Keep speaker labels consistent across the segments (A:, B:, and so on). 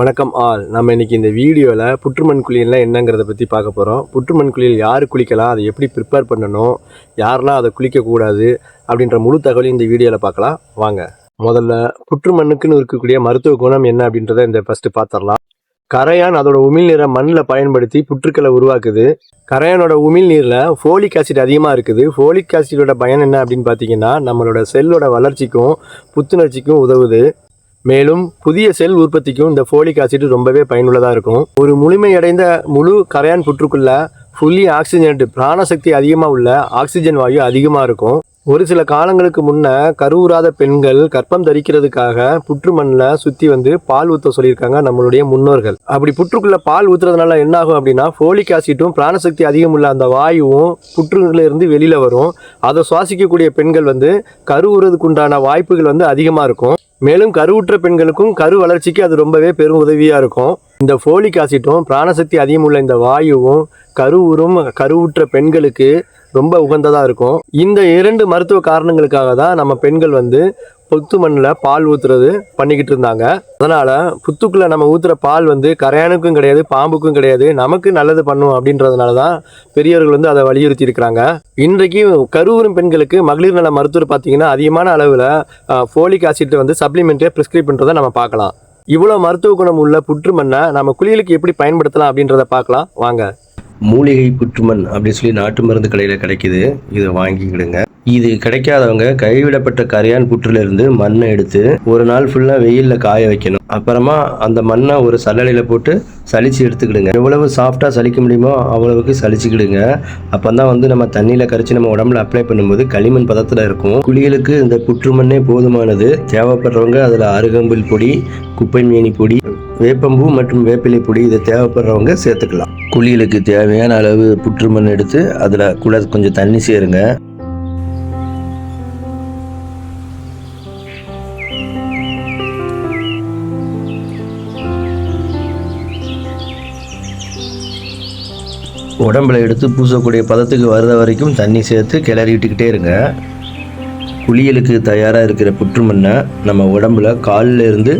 A: வணக்கம் ஆல். நம்ம இன்னைக்கு இந்த வீடியோவில் புற்றுமண் குளியல்னா என்னங்கிறத பற்றி பார்க்க போகிறோம் புற்றுமண் குளியல் யார் குளிக்கலாம்? அதை எப்படி ப்ரிப்பேர் பண்ணணும்? யாரெல்லாம் அதை குளிக்கக்கூடாது அப்படின்ற முழு தகவலையும் இந்த வீடியோவில் பார்க்கலாம். வாங்க. முதல்ல புற்றுமண்ணுக்குன்னு இருக்கக்கூடிய மருத்துவ குணம் என்ன அப்படின்றத இந்த ஃபஸ்ட்டு பார்த்துடலாம் கரையான் அதோட உமிழ்நீரை மண்ணில் பயன்படுத்தி புற்றுக்களை உருவாக்குது. கரையானோட உமிழ்நீரில் ஃபோலிக் ஆசிட் அதிகமாக இருக்குது. ஃபோலிக் ஆசிடோட பயன் என்ன அப்படின்னு பார்த்தீங்கன்னா நம்மளோட செல்லோட வளர்ச்சிக்கும் புத்துணர்ச்சிக்கும் உதவுது. மேலும் புதிய செல் உற்பத்திக்கும் இந்த ஃபோலிக் ஆசிட் ரொம்பவே பயனுள்ளதாக இருக்கும். ஒரு முழுமையடைந்த முழு கரையான் புற்றுக்குள்ள ஃபுல்லி ஆக்சிஜனேட்டு பிராணசக்தி அதிகமாக உள்ள ஆக்சிஜன் வாயு அதிகமாக இருக்கும். ஒரு சில காலங்களுக்கு முன்ன கருவுறாத பெண்கள் கற்பம் தரிக்கிறதுக்காக புற்று மண்ணில் சுற்றி வந்து பால் ஊற்ற சொல்லியிருக்காங்க நம்மளுடைய முன்னோர்கள். அப்படி புற்றுக்குள்ள பால் ஊற்றுறதுனால என்ன ஆகும் அப்படின்னா ஃபோலிக் ஆசிட்டும் பிராணசக்தி அதிகம் உள்ள அந்த வாயுவும் புற்றுல இருந்து வெளியில் வரும். அதை சுவாசிக்கக்கூடிய பெண்கள் வந்து கருவுறதுக்கு உண்டான வாய்ப்புகள் வந்து அதிகமாக இருக்கும். மேலும் கருவுற்ற பெண்களுக்கும் கரு வளர்ச்சிக்கு அது ரொம்பவே பெரும் உதவியாக இருக்கும். இந்த ஃபோலிக் ஆசிட்டும் பிராணசக்தி அதிகமுள்ள இந்த வாயுவும் கருவுறும் கருவுற்ற பெண்களுக்கு ரொம்ப உகந்ததாக இருக்கும். இந்த இரண்டு மருத்துவ காரணங்களுக்காக தான் நம்ம பெண்கள் வந்து புத்து மண்ணில் பால் ஊத்துறது பண்ணிக்கிட்டு இருந்தாங்க. அதனால் புத்துக்குள்ளே நம்ம ஊற்றுற பால் வந்து கரையானுக்கும் கிடையாது பாம்புக்கும் கிடையாது நமக்கு நல்லது பண்ணும் அப்படின்றதுனால தான் பெரியவர்கள் வந்து அதை வலியுறுத்தி இருக்கிறாங்க. இன்றைக்கு கருவுறும் பெண்களுக்கு மகளிர் நல மருத்துவர் பார்த்திங்கன்னா அதிகமான அளவில் ஃபோலிக் ஆசிட் வந்து சப்ளிமெண்ட்டே ப்ரிஸ்கிரைப் பண்ணுறதை நம்ம பார்க்கலாம். இவ்வளோ மருத்துவ குணம் உள்ள புற்று மண்ணை நம்ம குளியலுக்கு எப்படி பயன்படுத்தலாம் அப்படின்றத பார்க்கலாம். வாங்க.
B: மூலிகை புற்றுமண் அப்படின்னு சொல்லி நாட்டு மருந்து கடையில் கிடைக்குது. இதை வாங்கிக்கிடுங்க. இது கிடைக்காதவங்க கைவிடப்பட்ட கரையான் புற்றுலேருந்து மண்ணை எடுத்து ஒரு நாள் ஃபுல்லாக வெயிலில் காய வைக்கணும். அப்புறமா அந்த மண்ணை ஒரு சல்லடையில் போட்டு சளிச்சு எடுத்துக்கிடுங்க. எவ்வளவு சாஃப்டாக சலிக்க முடியுமோ அவ்வளவுக்கு சலிச்சுக்கிடுங்க அப்போ தான் வந்து நம்ம தண்ணியில் கரைச்சி நம்ம உடம்புல அப்ளை பண்ணும்போது களிமண் பதத்தில் இருக்கும். குளியலுக்கு இந்த புற்றுமண்ணே போதுமானது. தேவைப்படுறவங்க அதில் அருகம்புல் பொடி குப்பை மேனி பொடி வேப்பம்பூ மற்றும் வேப்பிலை பொடி இதை தேவைப்படுறவங்க சேர்த்துக்கலாம். குளியலுக்கு தேவையான அளவு புற்றுமண் எடுத்து அதில் கூட கொஞ்சம் தண்ணி சேருங்க. உடம்புல எடுத்து பூசக்கூடிய பதத்துக்கு வர்ற வரைக்கும் தண்ணி சேர்த்து கிளறி விட்டுக்கிட்டே இருங்க. குளியலுக்கு தயாராக இருக்கிற புற்றுமண்ணை நம்ம உடம்புல காலில் இருந்து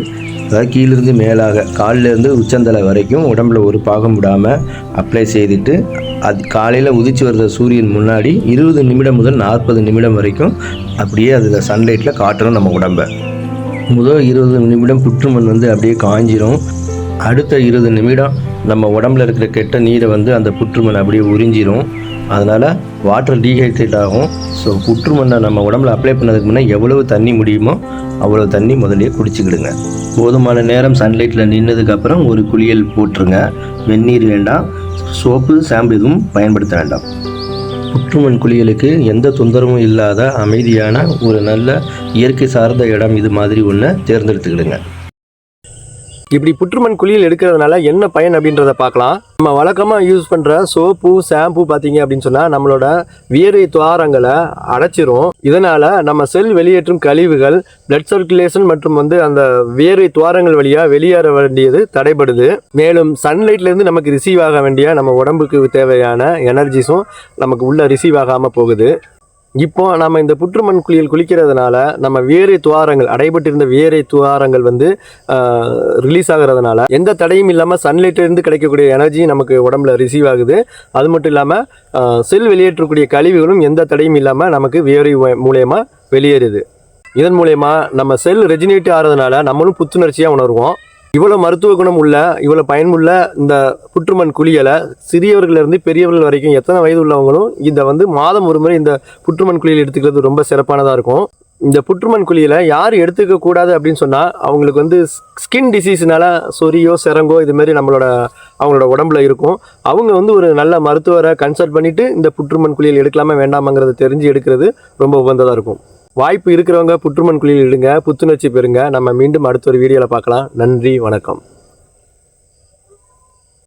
B: அதாவது கீழிருந்து மேலாக காலிலேருந்து உச்சந்தலை வரைக்கும் உடம்புல ஒரு பாகம் விடாமல் அப்ளை செய்துட்டு அது காலையில் உதிச்சு வர்ற சூரியன் முன்னாடி இருபது நிமிடம் முதல் நாற்பது நிமிடம் வரைக்கும் அப்படியே அதில் சன்லைட்டில் காட்டணும் நம்ம உடம்பை. முதல் இருபது நிமிடம் புற்றுமண் வந்து அப்படியே காஞ்சிரும். அடுத்த இருபது நிமிடம் நம்ம உடம்புல இருக்கிற கெட்ட நீரை வந்து அந்த புற்றுமண் அப்படியே உறிஞ்சிரும். அதனால் வாட்டர் டீஹைட்ரேட் ஆகும். ஸோ புற்றுமண்ணை நம்ம உடம்புல அப்ளை பண்ணதுக்கு முன்னே எவ்வளவு தண்ணி முடியுமோ அவ்வளோ தண்ணி முதல்லயே குடிச்சிக்கிடுங்க. போதுமான நேரம் சன்லைட்டில் நின்னதுக்கப்புறம் ஒரு குளியல் போட்டுருங்க. வெந்நீர் வேண்டாம் சோப்பு ஷாம்பு எதுவும் பயன்படுத்த வேண்டாம். புற்றுமண் குளியலுக்கு எந்த தொந்தரவும் இல்லாத அமைதியான ஒரு நல்ல இயற்கை சார்ந்த இடம் இது மாதிரி ஒன்று தேர்ந்தெடுத்துக்கிடுங்க.
A: இப்படி புற்றுமண் குழியில் எடுக்கிறதுனால என்ன பயன் அப்படின்றத பார்க்கலாம். நம்ம வழக்கமாக யூஸ் பண்ணுற சோப்பு ஷாம்பு பார்த்தீங்க அப்படின்னு சொன்னால் நம்மளோட வியர்வை துவாரங்களை அடைச்சிரும். இதனால் நம்ம செல் வெளியேற்றும் கழிவுகள் பிளட் சர்க்குலேஷன் மற்றும் வந்து அந்த வியர்வை துவாரங்கள் வழியாக வெளியேற வேண்டியது தடைபடுது. மேலும் சன்லைட்லேருந்து நமக்கு ரிசீவ் ஆக வேண்டிய நம்ம உடம்புக்கு தேவையான எனர்ஜிஸும் நமக்கு உள்ளே ரிசீவ் ஆகாமல் போகுது. இப்போ நம்ம இந்த புற்றுமண் குழியில் குளிக்கிறதுனால நம்ம வேரை துவாரங்கள் அடைபட்டிருந்த வேரை துவாரங்கள் வந்து ரிலீஸ் ஆகிறதுனால எந்த தடையும் இல்லாமல் சன்லைட்லேருந்து கிடைக்கக்கூடிய எனர்ஜி நமக்கு உடம்புல ரிசீவ் ஆகுது. அது மட்டும் இல்லாமல் செல் வெளியேற்றக்கூடிய கழிவுகளும் எந்த தடையும் இல்லாமல் நமக்கு வேரை மூலயமா வெளியேறுது. இதன் மூலயமா நம்ம செல் ரெஜினேட் ஆகிறதுனால நம்மளும் புத்துணர்ச்சியாக உணர்வோம். இவ்வளோ மருத்துவ குணம் உள்ள இவ்வளோ பயனுள்ள இந்த புற்றுமண் குளியலை சிறியவர்களிலிருந்து பெரியவர்கள் வரைக்கும் எத்தனை வயது உள்ளவங்களும் இதை வந்து மாதம் ஒரு முறை இந்த புற்றுமண் குளியல் எடுத்துக்கிறது ரொம்ப சிறப்பானதாக இருக்கும். இந்த புற்றுமண் குழியில் யார் எடுத்துக்க கூடாது அப்படின்னு சொன்னால் அவங்களுக்கு வந்து ஸ்கின் டிசீஸ்னால சொரியோ சிறங்கோ இது மாதிரி நம்மளோட அவங்களோட உடம்புல இருக்கும். அவங்க வந்து ஒரு நல்ல மருத்துவரை கன்சல்ட் பண்ணிவிட்டு இந்த புற்றுமண் குழியில் எடுக்கலாமா வேண்டாமாங்கிறத தெரிஞ்சு எடுக்கிறது ரொம்ப உகந்ததாக இருக்கும். வாய்ப்பு இருக்கிறவங்க புற்றுமன் குழியில் இடுங்க புத்துணர்ச்சி பெறுங்க. நம்ம மீண்டும் அடுத்த ஒரு வீடியோவில் பார்க்கலாம். நன்றி வணக்கம்.